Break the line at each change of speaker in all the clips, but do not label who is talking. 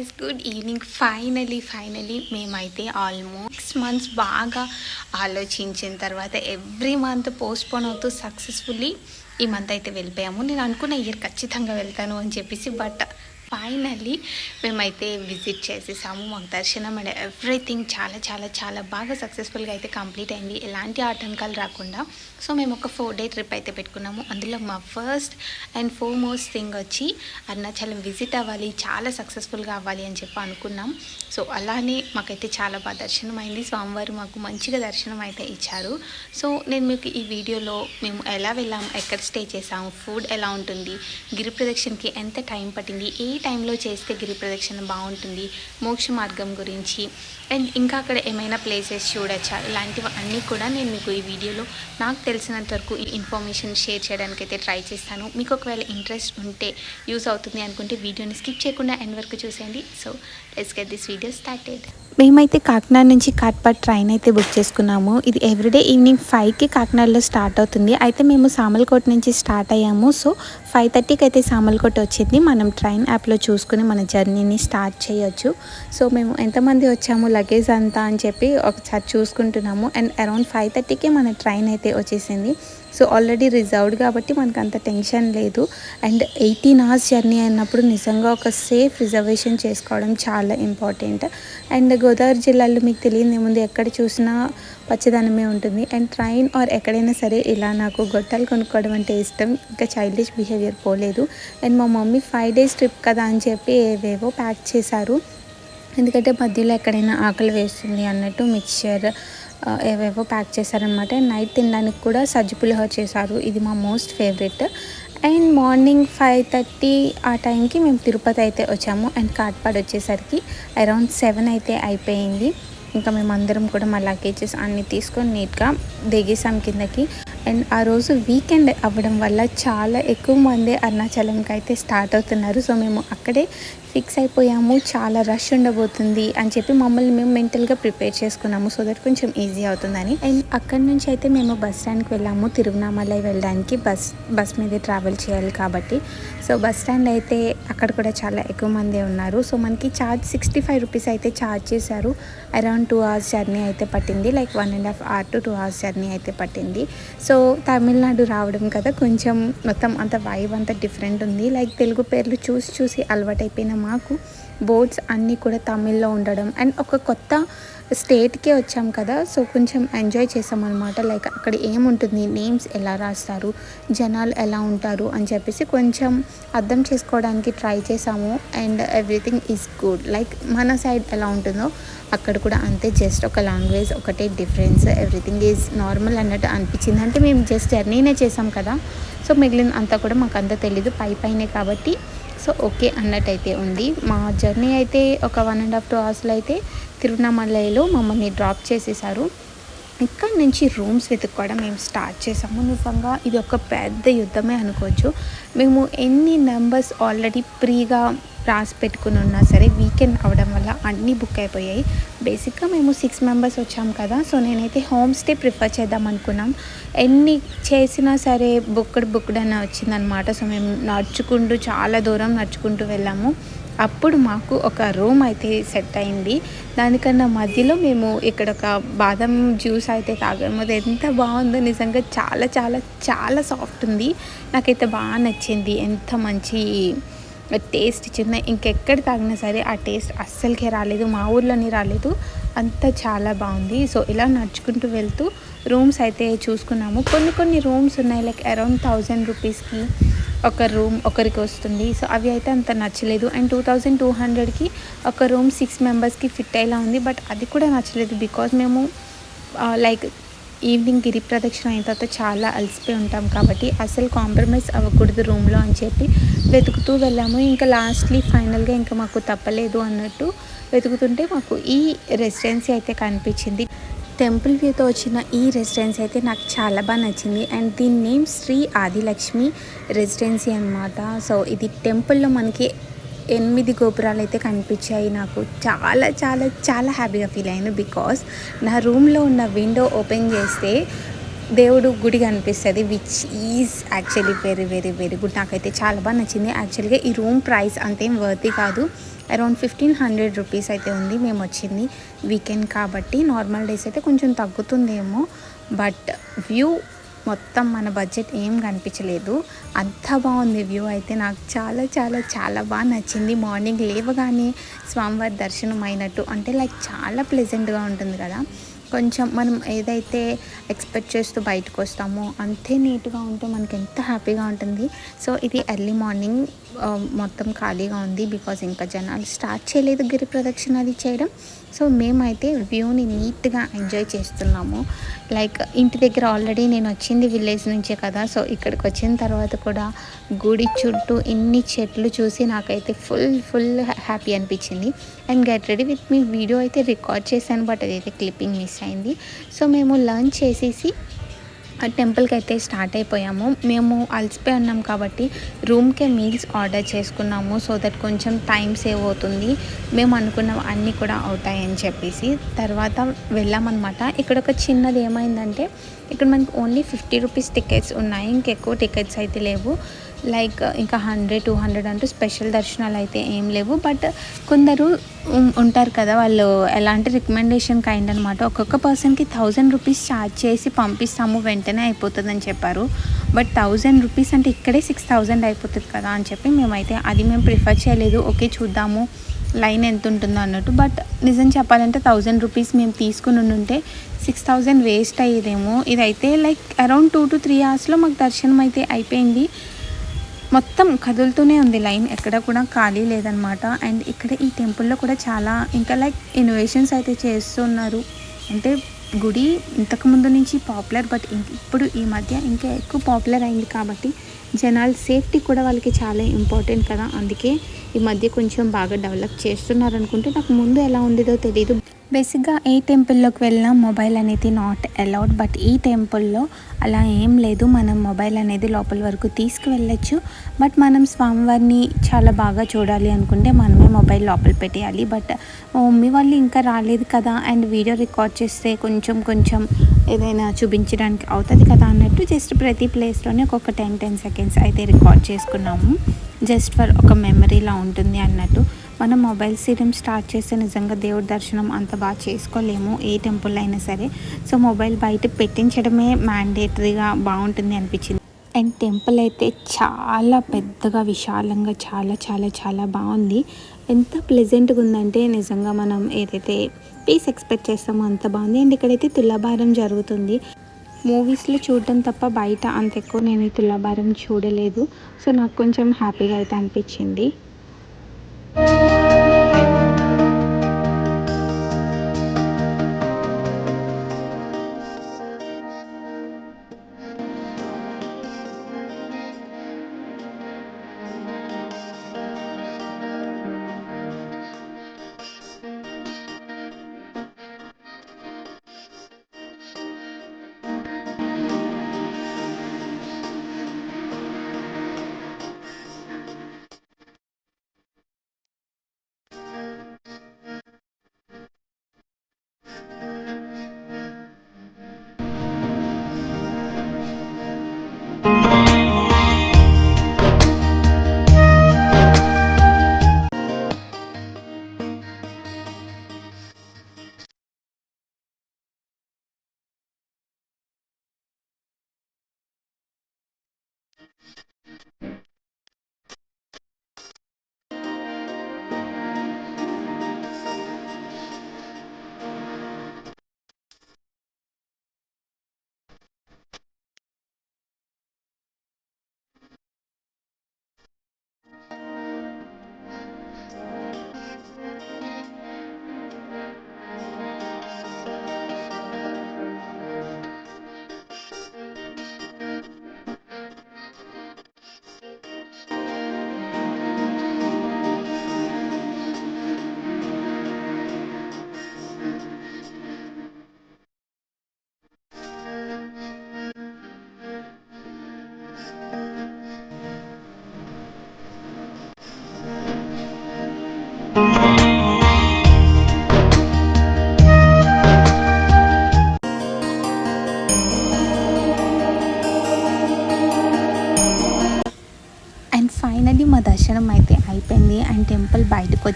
Guys good evening finally finally మేమైతే almost six months బాగా ఆలోచించిన తర్వాత ఎవ్రీ మంత్ పోస్ట్పోన్ అవుతూ సక్సెస్ఫుల్లీ ఈ మంత్ అయితే వెళ్ళిపోయాము. నేను అనుకున్న ఇయర్ ఖచ్చితంగా వెళ్తాను అని చెప్పేసి బట్ ఫైనల్లీ మేమైతే విజిట్ చేసేసాము మాకు దర్శనం అండ్ ఎవ్రీథింగ్ చాలా చాలా చాలా బాగా సక్సెస్ఫుల్గా అయితే కంప్లీట్ అయింది. ఎలాంటి ఆటంకాలు రాకుండా. సో మేము ఒక ఫోర్ డే ట్రిప్ అయితే పెట్టుకున్నాము. అందులో మా first and foremost thing వచ్చి అరుణాచలం విజిట్ అవ్వాలి చాలా సక్సెస్ఫుల్గా అవ్వాలి అని చెప్పి అనుకున్నాం. సో అలానే మాకైతే చాలా బాగా దర్శనం అయింది స్వామివారు మాకు మంచిగా దర్శనం అయితే ఇచ్చారు. సో నేను మీకు ఈ వీడియోలో మేము ఎలా వెళ్ళాము ఎక్కడ స్టే చేసాము ఫుడ్ ఎలా ఉంటుంది గిరి ప్రదక్షిణకి ఎంత టైం పట్టింది ఏ టైంలో చేస్తే గిరి ప్రదక్షిణ బాగుంటుంది మోక్ష మార్గం గురించి. అండ్ ఇంకా అక్కడ ఏమైనా ప్లేసెస్ చూడొచ్చా? ఇలాంటివి అన్నీ కూడా నేను మీకు ఈ వీడియోలో నాకు తెలిసినంత వరకు ఈ ఇన్ఫర్మేషన్ షేర్ చేయడానికి అయితే ట్రై చేస్తాను. మీకు ఒకవేళ ఇంట్రెస్ట్ ఉంటే యూస్ అవుతుంది అనుకుంటే వీడియోని స్కిప్ చేయకుండా ఎండ్ వరకు చూసేయండి. So let's get this video started మేమైతే కాకినాడ నుంచి కాట్పాడ్ ట్రైన్ అయితే బుక్ చేసుకున్నాము. ఇది ఎవ్రీడే ఈవినింగ్ ఫైవ్కి కాకినాడలో స్టార్ట్ అవుతుంది. అయితే మేము సామల్కోట నుంచి స్టార్ట్ అయ్యాము. సో ఫైవ్ థర్టీకి అయితే సామల్కోట వచ్చింది. మనం ట్రైన్ యాప్లో చూసుకుని మన జర్నీని స్టార్ట్ చేయొచ్చు. సో మేము ఎంతమంది వచ్చాము లగేజ్ అంతా అని చెప్పి ఒకసారి చూసుకుంటున్నాము. అండ్ అరౌండ్ ఫైవ్ థర్టీకి మన ట్రైన్ అయితే వచ్చేసింది. సో ఆల్రెడీ రిజర్వ్డ్ కాబట్టి మనకు అంత టెన్షన్ లేదు. అండ్ ఎయిటీన్ అవర్స్ జర్నీ అయినప్పుడు నిజంగా ఒక సేఫ్ రిజర్వేషన్ చేసుకోవడం చాలా ఇంపార్టెంట్. అండ్ గోదావరి జిల్లాలో మీకు తెలియదు ఏముంది ఎక్కడ చూసినా పచ్చదనమే ఉంటుంది. అండ్ ట్రైన్ ఆర్ ఎక్కడైనా సరే ఇలా నాకు గొట్టాలు కొనుక్కోవడం అంటే ఇష్టం. ఇంకా చైల్డిష్ బిహేవియర్ పోలేదు. అండ్ మా మమ్మీ ఫైవ్ డేస్ ట్రిప్ కదా అని చెప్పి ఏవేవో ప్యాక్ చేశారు. ఎందుకంటే మధ్యలో ఎక్కడైనా ఆకలి వేస్తుంది అన్నట్టు మిక్చర్ ఏవేవో ప్యాక్ చేశారనమాట నైట్ తినడానికి కూడా సజ్జ పులిహోర చేశారు. ఇది మా most favourite. And morning five thirty ఆ టైంకి మేము తిరుపతి అయితే వచ్చాము. అండ్ కాట్పాడ్ వచ్చేసరికి అరౌండ్ సెవెన్ అయితే అయిపోయింది. ఇంకా మేము అందరం కూడా మా లగేజెస్ అన్నీ తీసుకొని నీట్గా దిగేసాం కిందకి. అండ్ ఆ రోజు వీకెండ్ అవ్వడం వల్ల చాలా ఎక్కువ మంది అరుణాచలంకి అయితే స్టార్ట్ అవుతున్నారు. సో మేము అక్కడే ఫిక్స్ అయిపోయాము చాలా రష్ ఉండబోతుంది అని చెప్పి మమ్మల్ని మేము మెంటల్గా ప్రిపేర్ చేసుకున్నాము. సో దట్ కొంచెం ఈజీ అవుతుందని. అండ్ అక్కడి నుంచి అయితే మేము బస్ స్టాండ్కి వెళ్ళాము. తిరువనామలై వెళ్ళడానికి బస్ బస్ మీద ట్రావెల్ చేయాలి కాబట్టి. సో బస్ స్టాండ్ అయితే అక్కడ కూడా చాలా ఎక్కువ మందే ఉన్నారు. సో మనకి ఛార్జ్ సిక్స్టీ ఫైవ్ రూపీస్ అయితే ఛార్జ్ చేశారు. అరౌండ్ టూ అవర్స్ జర్నీ అయితే పట్టింది. Like one and half hour to two hours journey అయితే పట్టింది. సో తమిళనాడు రావడం కదా కొంచెం మొత్తం అంత వైబ్ అంత డిఫరెంట్ ఉంది. లైక్ తెలుగు పేర్లు చూసి చూసి అలవాటైపోయిన మాకు బోర్డ్స్ అన్నీ కూడా తమిళ్ళో ఉండడం. అండ్ ఒక కొత్త స్టేట్కే వచ్చాం కదా సో కొంచెం ఎంజాయ్ చేసాం అనమాట లైక్ అక్కడ ఏముంటుంది నేమ్స్ ఎలా రాస్తారు జనాలు ఎలా ఉంటారు అని చెప్పేసి కొంచెం అర్థం చేసుకోవడానికి ట్రై చేసాము. And everything is good like మన సైడ్ ఎలా ఉంటుందో అక్కడ కూడా అంతే. జస్ట్ ఒక లాంగ్వేజ్ ఒకటే డిఫరెన్స్ ఎవ్రీథింగ్ ఈజ్ నార్మల్ అన్నట్టు అనిపించింది. అంటే మేము జస్ట్ జర్నీనే చేసాం కదా. సో మిగిలిన అంతా కూడా మాకు అంతా తెలీదు. పై పైనే కాబట్టి సో ఓకే అన్నట్టయితే ఉంది. మా జర్నీ అయితే ఒక వన్ అండ్ హాఫ్ టూ అవర్స్లో అయితే తిరువణామలైలో మమ్మల్ని డ్రాప్ చేసేసారు. ఇక్కడ నుంచి రూమ్స్ వెతుక్కోవడం మేము స్టార్ట్ చేసాము నిజంగా ఇది ఒక పెద్ద యుద్ధమే అనుకోవచ్చు. మేము ఎన్ని నెంబర్స్ ఆల్రెడీ ప్రీగా రాసి పెట్టుకుని ఉన్నా సరే వీకెండ్ అవడం వల్ల అన్నీ బుక్ అయిపోయాయి. బేసిక్గా మేము సిక్స్ మెంబర్స్ వచ్చాం కదా సో నేనైతే హోమ్ స్టే ప్రిఫర్ చేద్దాం అనుకున్నాం. ఎన్ని చేసినా సరే బుక్డ్ బుక్డ్ అని వచ్చిందనమాట సో మేము నడుచుకుంటూ చాలా దూరం నడుచుకుంటూ వెళ్ళాము. అప్పుడు మాకు ఒక రూమ్ అయితే సెట్ అయింది. దానికన్నా మధ్యలో మేము ఇక్కడ ఒక బాదం జ్యూస్ అయితే తాగాము. అది ఎంత బాగుందో నిజంగా చాలా చాలా చాలా సాఫ్ట్ ఉంది. నాకైతే బాగా నచ్చింది. ఎంత మంచి టేస్ట్ చిన్న ఇంకెక్కడ తాగినా సరే ఆ టేస్ట్ అస్సలకే రాలేదు. మా ఊర్లోనే రాలేదు. అంతా చాలా బాగుంది. సో ఇలా నడుచుకుంటూ వెళ్తూ రూమ్స్ అయితే చూసుకున్నాము. కొన్ని కొన్ని రూమ్స్ ఉన్నాయి. లైక్ అరౌండ్ థౌజండ్ రూపీస్కి ఒక రూమ్ ఒకరికి వస్తుంది. సో అవి అయితే అంత నచ్చలేదు. అండ్ టూ థౌజండ్ టూ హండ్రెడ్కి ఒక రూమ్ సిక్స్ మెంబర్స్కి ఫిట్ అయ్యేలా ఉంది. బట్ అది కూడా నచ్చలేదు బికాజ్ మేము లైక్ ఈవినింగ్ గిరి ప్రదక్షిణ అయిన తర్వాత చాలా అలసిపోయి ఉంటాం కాబట్టి అసలు కాంప్రమైజ్ అవ్వకూడదు రూమ్లో అని చెప్పి వెతుకుతూ వెళ్ళాము. ఇంకా లాస్ట్లీ ఫైనల్గా ఇంకా మాకు తప్పలేదు అన్నట్టు వెతుకుతుంటే మాకు ఈ రెసిడెన్సీ అయితే కనిపించింది. టెంపుల్ వ్యూతో వచ్చిన ఈ రెసిడెన్సీ అయితే నాకు చాలా బాగా నచ్చింది. అండ్ దీని నేమ్ శ్రీ ఆదిలక్ష్మి రెసిడెన్సీ అనమాట సో ఇది టెంపుల్లో మనకి ఎనిమిది గోపురాలు అయితే కనిపించాయి నాకు. చాలా చాలా చాలా హ్యాపీగా ఫీల్ అయ్యాను బికాస్ నా రూమ్లో ఉన్న విండో ఓపెన్ చేస్తే దేవుడు గుడి కనిపిస్తుంది which is actually very very very good నాకైతే చాలా బాగా నచ్చింది. యాక్చువల్గా ఈ రూమ్ ప్రైస్ అంతేం వర్తి కాదు. అరౌండ్ ఫిఫ్టీన్ హండ్రెడ్ రూపీస్ అయితే ఉంది మేము వచ్చింది వీకెండ్ కాబట్టి. నార్మల్ డేస్ అయితే కొంచెం తగ్గుతుందేమో బట్ వ్యూ మొత్తం మన బడ్జెట్ ఏం కనిపించలేదు. అంత బాగుంది వ్యూ అయితే నాకు చాలా చాలా చాలా బాగా నచ్చింది. మార్నింగ్ లేవగానే స్వామివారి దర్శనం అయినట్టు అంటే లైక్ చాలా ప్లెజెంట్గా ఉంటుంది కదా. కొంచెం మనం ఏదైతే ఎక్స్పెక్ట్ చేస్తూ బయటకు వస్తామో అంతే నీట్గా ఉంటే మనకి ఎంత హ్యాపీగా ఉంటుంది. సో ఇది ఎర్లీ మార్నింగ్ మొత్తం ఖాళీగా ఉంది బికాజ్ ఇంకా జనాలు స్టార్ట్ చేయలేదు గిరి ప్రదక్షిణ అది చేయడం. సో మేమైతే వ్యూని నీట్గా ఎంజాయ్ చేస్తున్నాము. లైక్ ఇంటి దగ్గర ఆల్రెడీ నేను వచ్చింది విలేజ్ నుంచే కదా. సో ఇక్కడికి వచ్చిన తర్వాత కూడా గుడి చుట్టూ ఇన్ని చెట్లు చూసి నాకైతే ఫుల్ ఫుల్ హ్యాపీ అనిపించింది. And get ready with me video అయితే రికార్డ్ చేశాను బట్ అదైతే క్లిప్పింగ్ మిస్ అయింది. సో మేము లంచ్ చేసేసి టెంపుల్కి అయితే స్టార్ట్ అయిపోయాము. మేము అలసిపోయి ఉన్నాం కాబట్టి రూమ్కే మీల్స్ ఆర్డర్ చేసుకున్నాము సో దట్ కొంచెం టైం సేవ్ అవుతుంది. మేము అనుకున్న అన్నీ కూడా అవుతాయని చెప్పేసి తర్వాత వెళ్ళామన్నమాట. ఇక్కడ ఒక చిన్నది ఏమైందంటే ఇక్కడ మనకి ఓన్లీ ఫిఫ్టీ రూపీస్ టికెట్స్ ఉన్నాయి. ఇంకెక్కువ టికెట్స్ అయితే లేవు. లైక్ ఇంకా హండ్రెడ్ టూ హండ్రెడ్ అంటూ స్పెషల్ దర్శనాలు అయితే ఏం లేవు. బట్ కొందరు ఉంటారు కదా వాళ్ళు ఎలాంటి రికమెండేషన్ కైండ్ అనమాట ఒక్కొక్క పర్సన్కి థౌజండ్ రూపీస్ ఛార్జ్ చేసి పంపిస్తాము వెంటనే అయిపోతుందని చెప్పారు. బట్ థౌజండ్ రూపీస్ అంటే ఇక్కడే సిక్స్ థౌజండ్ అయిపోతుంది కదా అని చెప్పి మేమైతే అది మేము ప్రిఫర్ చేయలేదు. ఓకే చూద్దాము లైన్ ఎంత ఉంటుందో అన్నట్టు. బట్ నిజం చెప్పాలంటే థౌజండ్ రూపీస్ మేము తీసుకుని ఉంటే సిక్స్ థౌజండ్ వేస్ట్ అయ్యేదేమో. ఇదైతే like around two to three అవర్స్లో మాకు దర్శనం అయితే అయిపోయింది. మొత్తం కదులుతూనే ఉంది లైన్. ఎక్కడ కూడా ఖాళీ లేదనమాట అండ్ ఇక్కడ ఈ టెంపుల్లో కూడా చాలా ఇంకా లైక్ ఇన్నోవేషన్స్ అయితే చేస్తున్నారు. అంటే గుడి ఇంతకుముందు నుంచి పాపులర్ బట్ ఇప్పుడు ఈ మధ్య ఇంకా ఎక్కువ పాపులర్ అయింది కాబట్టి జనాలు సేఫ్టీ కూడా వాళ్ళకి చాలా ఇంపార్టెంట్ కదా. అందుకే ఈ మధ్య కొంచెం బాగా డెవలప్ చేస్తున్నారు అనుకుంటే నాకు ముందు ఎలా ఉండేదో తెలియదు బేసిక్గా ఏ టెంపుల్లోకి వెళ్ళినా మొబైల్ అనేది నాట్ అలౌడ్. బట్ ఈ టెంపుల్లో అలా ఏం లేదు. మనం మొబైల్ అనేది లోపల వరకు తీసుకువెళ్ళచ్చు. బట్ మనం స్వామివారిని చాలా బాగా చూడాలి అనుకుంటే మనమే మొబైల్ లోపల పెట్టేయాలి. బట్ మమ్మీ వాళ్ళు ఇంకా రాలేదు కదా? అండ్ వీడియో రికార్డ్ చేస్తే కొంచెం కొంచెం ఏదైనా చూపించడానికి అవుతుంది కదా అన్నట్టు జస్ట్ ప్రతి ప్లేస్లోనే ఒక్కొక్క టెన్ టెన్ సెకండ్స్ అయితే రికార్డ్ చేసుకున్నాము. జస్ట్ ఫర్ ఒక మెమరీలా ఉంటుంది అన్నట్టు. మనం మొబైల్ సీరం స్టార్ట్ చేస్తే నిజంగా దేవుడి దర్శనం అంత బాగా చేసుకోలేము ఏ టెంపుల్ అయినా సరే. సో మొబైల్ బయట పెట్టించడమే మ్యాండేటరీగా బాగుంటుంది అనిపించింది. అండ్ టెంపుల్ అయితే చాలా పెద్దగా విశాలంగా చాలా చాలా చాలా బాగుంది. ఎంత ప్లెజెంట్గా ఉందంటే నిజంగా మనం ఏదైతే పీస్ ఎక్స్పెక్ట్ చేస్తామో అంత బాగుంది. అండ్ ఇక్కడైతే తులాభారం జరుగుతుంది. మూవీస్లో చూడటం తప్ప బయట అంత ఎక్కువ నేను తులాభారం చూడలేదు. సో నాకు కొంచెం హ్యాపీగా అయితే అనిపించింది. ఫైనల్లీ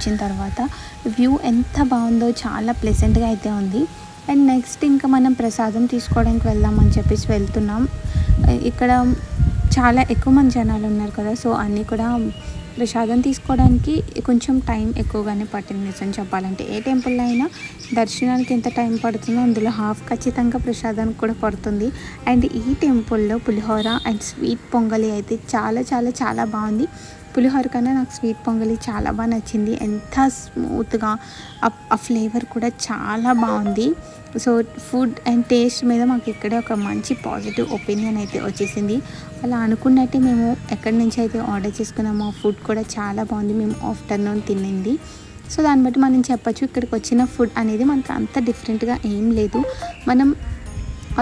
వచ్చిన తర్వాత వ్యూ ఎంత బాగుందో చాలా ప్లెజెంట్గా అయితే ఉంది. అండ్ నెక్స్ట్ ఇంకా మనం ప్రసాదం తీసుకోవడానికి వెళ్దామని చెప్పేసి వెళ్తున్నాం. ఇక్కడ చాలా ఎక్కువ మంది జనాలు ఉన్నారు కదా సో అన్నీ కూడా ప్రసాదం తీసుకోవడానికి కొంచెం టైం ఎక్కువగానే పట్టింది నిజం చెప్పాలంటే. ఏ టెంపుల్లో అయినా దర్శనానికి ఎంత టైం పడుతుందో అందులో హాఫ్ ఖచ్చితంగా ప్రసాదానికి కూడా పడుతుంది. అండ్ ఈ టెంపుల్లో పులిహోర అండ్ స్వీట్ పొంగలి అయితే చాలా చాలా చాలా బాగుంది. పులిహోర కన్నా నాకు స్వీట్ పొంగలి చాలా బాగా నచ్చింది. ఎంత స్మూత్గా ఆ ఫ్లేవర్ కూడా చాలా బాగుంది. సో ఫుడ్ అండ్ టేస్ట్ మీద మాకు ఇక్కడే ఒక మంచి పాజిటివ్ ఒపీనియన్ అయితే వచ్చేసింది. అలా అనుకున్నట్టే మేము ఎక్కడి నుంచి అయితే ఆర్డర్ చేసుకున్నామో ఫుడ్ కూడా చాలా బాగుంది. మేము ఆఫ్టర్నూన్ తినింది సో దాన్ని బట్టి మనం చెప్పచ్చు ఇక్కడికి వచ్చిన ఫుడ్ అనేది మనకు అంత డిఫరెంట్గా ఏం లేదు. మనం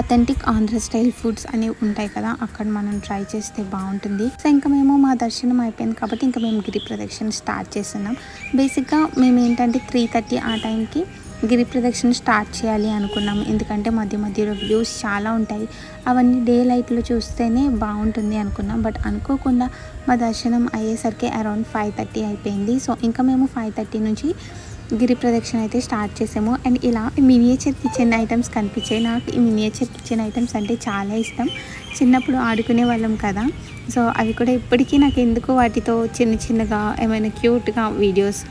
అథెంటిక్ ఆంధ్ర స్టైల్ ఫుడ్స్ అనేవి ఉంటాయి కదా అక్కడ మనం ట్రై చేస్తే బాగుంటుంది. సో ఇంకా మేము మా దర్శనం అయిపోయింది కాబట్టి ఇంకా మేము గిరి ప్రదక్షిణ స్టార్ట్ చేస్తున్నాం. బేసిక్గా మేము ఏంటంటే త్రీ థర్టీ ఆ టైంకి గిరి ప్రదక్షిణ స్టార్ట్ చేయాలి అనుకున్నాం. ఎందుకంటే మధ్య మధ్యలో వ్యూస్ చాలా ఉంటాయి. అవన్నీ డే లైట్లో చూస్తేనే బాగుంటుంది అనుకున్నాం. బట్ అనుకోకుండా మా దర్శనం అయ్యేసరికి అరౌండ్ ఫైవ్ థర్టీ అయిపోయింది. సో ఇంకా మేము ఫైవ్ థర్టీ నుంచి గిరి ప్రదక్షిణ అయితే స్టార్ట్ చేసాము. అండ్ ఇలా మినియేచర్ కిచెన్ ఐటమ్స్ కనిపించాయి. నాకు ఈ మినియేచర్ కిచెన్ ఐటమ్స్ అంటే చాలా ఇష్టం. చిన్నప్పుడు ఆడుకునే వాళ్ళం కదా. సో అవి కూడా ఇప్పటికీ నాకు ఎందుకు వాటితో చిన్న చిన్నగా ఏమైనా క్యూట్గా వీడియోస్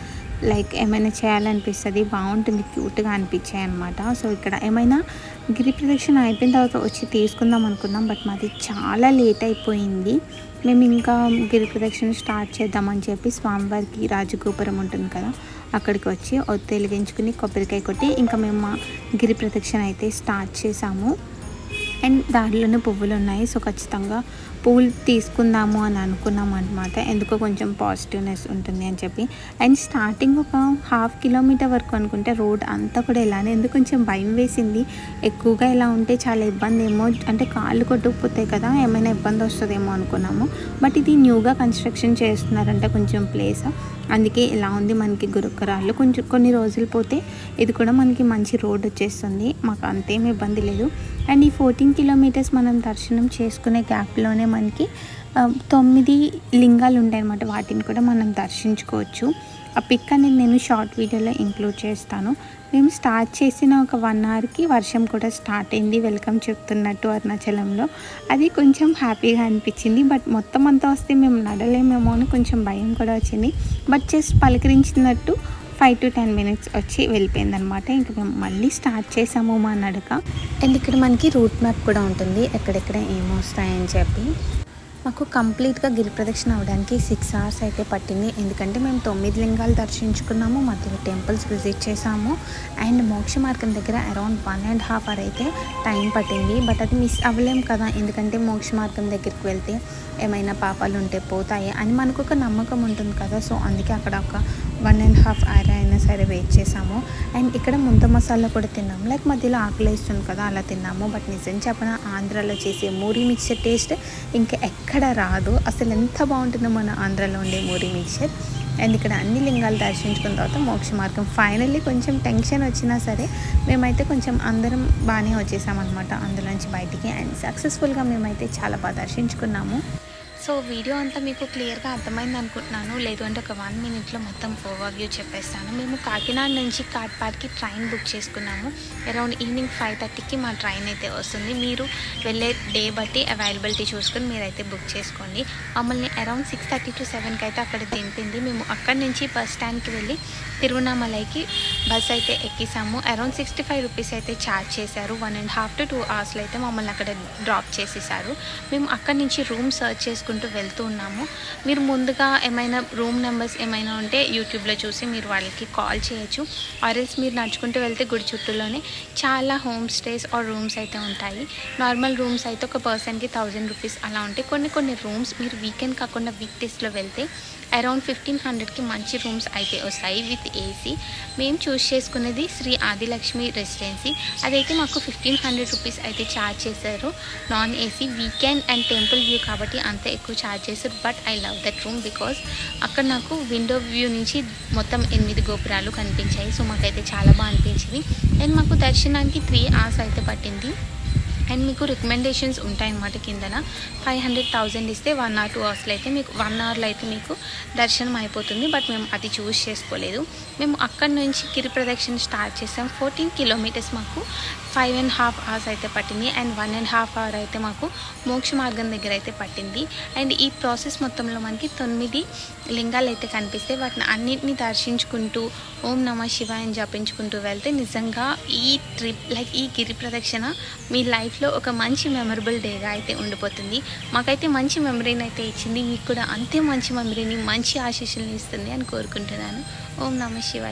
లైక్ ఏమైనా చేయాలనిపిస్తుంది బాగుంటుంది క్యూట్గా అనిపించాయి అనమాట సో ఇక్కడ ఏమైనా గిరి ప్రదక్షిణ అయిపోయిన తర్వాత వచ్చి తీసుకుందాం అనుకున్నాం. బట్ మాది చాలా లేట్ అయిపోయింది. మేము ఇంకా గిరి ప్రదక్షిణ స్టార్ట్ చేద్దామని చెప్పి స్వామివారికి రాజగోపురం ఉంటుంది కదా. అక్కడికి వచ్చి ఒత్తి వెలిగించుకుని కొబ్బరికాయ కొట్టి ఇంకా మేము మా గిరి ప్రదక్షిణ అయితే స్టార్ట్ చేసాము. అండ్ దారిలోనే పువ్వులు ఉన్నాయి. సో ఖచ్చితంగా పూలు తీసుకుందాము అని అనుకున్నాం అనమాట ఎందుకో కొంచెం పాజిటివ్నెస్ ఉంటుంది అని చెప్పి. అండ్ స్టార్టింగ్ ఒక హాఫ్ కిలోమీటర్ వరకు అనుకుంటే రోడ్ అంతా కూడా ఇలానే ఎందుకు కొంచెం భయం వేసింది. ఎక్కువగా ఇలా ఉంటే చాలా ఇబ్బంది ఏమో. అంటే కాళ్ళు కొట్టుకుపోతాయి కదా ఏమైనా ఇబ్బంది వస్తుందేమో అనుకున్నాము. బట్ ఇది న్యూగా కన్స్ట్రక్షన్ చేస్తున్నారంటే కొంచెం ప్లేస్. అందుకే ఇలా ఉంది మనకి గురుకురాళ్ళు. కొంచెం కొన్ని రోజులు పోతే ఇది కూడా మనకి మంచి రోడ్ వచ్చేస్తుంది. మాకు అంతేం ఇబ్బంది లేదు. అండ్ ఈ ఫోర్టీన్ కిలోమీటర్స్ మనం దర్శనం చేసుకునే గ్యాప్లోనే మనకి తొమ్మిది లింగాలు ఉంటాయి అనమాట వాటిని కూడా మనం దర్శించుకోవచ్చు. ఆ పిక్ అనేది నేను షార్ట్ వీడియోలో ఇంక్లూడ్ చేస్తాను. మేము స్టార్ట్ చేసిన ఒక వన్ అవర్కి వర్షం కూడా స్టార్ట్ అయింది. వెల్కమ్ చెప్తున్నట్టు అరుణాచలంలో. అది కొంచెం హ్యాపీగా అనిపించింది. బట్ మొత్తం అంతా వస్తే మేము నడలేమేమో అని కొంచెం భయం కూడా వచ్చింది. బట్ జస్ట్ పలకరించినట్టు ఫైవ్ టు టెన్ మినిట్స్ వచ్చి వెళ్ళిపోయింది అనమాట ఇంకా మేము మళ్ళీ స్టార్ట్ చేసాము మా నడక. అండ్ ఇక్కడ మనకి రూట్ మ్యాప్ కూడా ఉంటుంది. ఎక్కడెక్కడ ఏమొస్తాయని చెప్పి. మాకు కంప్లీట్గా గిరి ప్రదక్షిణ అవడానికి సిక్స్ అవర్స్ అయితే పట్టింది. ఎందుకంటే మేము తొమ్మిది లింగాలు దర్శించుకున్నాము. మధ్యలో టెంపుల్స్ విజిట్ చేసాము. అండ్ మోక్ష మార్గం దగ్గర around one and half hour అయితే టైం పట్టింది. బట్ అది మిస్ అవ్వలేం కదా. ఎందుకంటే మోక్ష మార్గం దగ్గరికి వెళ్తే ఏమైనా పాపాలు ఉంటే పోతాయి అని మనకు ఒక నమ్మకం ఉంటుంది కదా. సో అందుకే అక్కడ ఒక వన్ అండ్ హాఫ్ అవర్ అయినా సరే వెయిట్ చేసాము. అండ్ ఇక్కడ ముంత మసాలా కూడా తిన్నాము. లైక్ మధ్యలో ఆకలి వేస్తుంది కదా అలా తిన్నాము. బట్ నిజం చెప్పిన ఆంధ్రాలో చేసే మూరీ మిక్చర్ టేస్ట్ ఇంకా ఎక్కడ రాదు. అసలు ఎంత బాగుంటుందో మన ఆంధ్రాలో ఉండే మూరీ మిక్చర్. అండ్ ఇక్కడ అన్ని లింగాలు దర్శించుకున్న తర్వాత మోక్ష మార్గం. ఫైనల్లీ కొంచెం టెన్షన్ వచ్చినా సరే మేమైతే కొంచెం అందరం బాగానే వచ్చేసామన్నమాట. అందులోంచి బయటికి. అండ్ సక్సెస్ఫుల్గా మేమైతే చాలా బాగా దర్శించుకున్నాము. సో వీడియో అంతా మీకు క్లియర్గా అర్థమైంది అనుకుంటున్నాను. లేదు అంటే ఒక వన్ మినిట్లో మొత్తం ఓవర్ వ్యూ చెప్పేస్తాను. మేము కాకినాడ నుంచి కాట్పాడ్కి ట్రైన్ బుక్ చేసుకున్నాము. అరౌండ్ ఈవినింగ్ ఫైవ్ థర్టీకి మా ట్రైన్ అయితే వస్తుంది. మీరు వెళ్ళే డే బట్టి అవైలబిలిటీ చూసుకొని మీరైతే బుక్ చేసుకోండి. మమ్మల్ని అరౌండ్ సిక్స్ థర్టీ టు సెవెన్కి అయితే అక్కడ దింపింది. మేము అక్కడి నుంచి బస్ స్టాండ్కి వెళ్ళి తిరువనామలైకి బస్ అయితే ఎక్కిసాము. అరౌండ్ సిక్స్టీ ఫైవ్ రూపీస్ అయితే ఛార్జ్ చేశారు. One and half to two అవర్స్లో అయితే మమ్మల్ని అక్కడ డ్రాప్ చేసేసారు. మేము అక్కడి నుంచి రూమ్ సర్చ్ చేసుకుంటూ వెళ్తూ ఉన్నాము. మీరు ముందుగా ఏమైనా రూమ్ నెంబర్స్ ఏమైనా ఉంటే యూట్యూబ్లో చూసి మీరు వాళ్ళకి కాల్ చేయొచ్చు. ఆర్ఎల్స్ మీరు నడుచుకుంటూ వెళ్తే గుడి చుట్టూలోనే చాలా హోమ్ స్టేస్ ఆర్ రూమ్స్ అయితే ఉంటాయి. నార్మల్ రూమ్స్ అయితే ఒక పర్సన్కి థౌజండ్ రూపీస్ అలా ఉంటాయి. కొన్ని కొన్ని రూమ్స్ మీరు వీకెండ్ కాకుండా వీక్ డేస్లో వెళ్తే అరౌండ్ ఫిఫ్టీన్ హండ్రెడ్కి మంచి రూమ్స్ అయితే వస్తాయి విత్ ఏసీ. మేము చూస్ చేసుకున్నది శ్రీ ఆదిలక్ష్మి రెసిడెన్సీ. అదైతే మాకు ఫిఫ్టీన్ హండ్రెడ్ రూపీస్ అయితే ఛార్జ్ చేశారు. Non AC weekend and temple view కాబట్టి అంత ఎక్కువ ఛార్జ్ చేశారు. But I love that room because అక్కడ నాకు విండో వ్యూ నుంచి మొత్తం ఎనిమిది గోపురాలు కనిపించాయి. సో మాకైతే చాలా బాగా అనిపించింది. అండ్ మాకు దర్శనానికి త్రీ అవర్స్ అయితే పట్టింది. అండ్ మీకు రికమెండేషన్స్ ఉంటాయన్నమాట కిందన. ఫైవ్ హండ్రెడ్ థౌజండ్ ఇస్తే వన్ ఆర్ టూ అవర్స్లో అయితే మీకు వన్ అవర్లో అయితే మీకు దర్శనం అయిపోతుంది. బట్ మేము అది చూస్ చేసుకోలేదు. మేము అక్కడి నుంచి గిరి ప్రదక్షిణ స్టార్ట్ చేసాం. ఫోర్టీన్ కిలోమీటర్స్ మాకు ఫైవ్ అండ్ హాఫ్ అవర్స్ అయితే పట్టింది. And one and half hour అయితే మాకు మోక్ష మార్గం దగ్గర అయితే పట్టింది. అండ్ ఈ ప్రాసెస్ మొత్తంలో మనకి తొమ్మిది లింగాలు అయితే కనిపిస్తాయి. వాటిని అన్నింటినీ దర్శించుకుంటూ ఓం నమ శివాయని జపించుకుంటూ వెళ్తే నిజంగా ఈ ట్రిప్ లైక్ ఈ గిరి ప్రదక్షిణ మీ లైఫ్లో ఒక మంచి మెమరబుల్ డేగా అయితే ఉండిపోతుంది. మాకైతే మంచి మెమరీని అయితే ఇచ్చింది. మీకు కూడా అంతే మంచి మెమరీని మంచి ఆశీస్సులను ఇస్తుంది అని కోరుకుంటున్నాను. ఓం నమ శివాయ.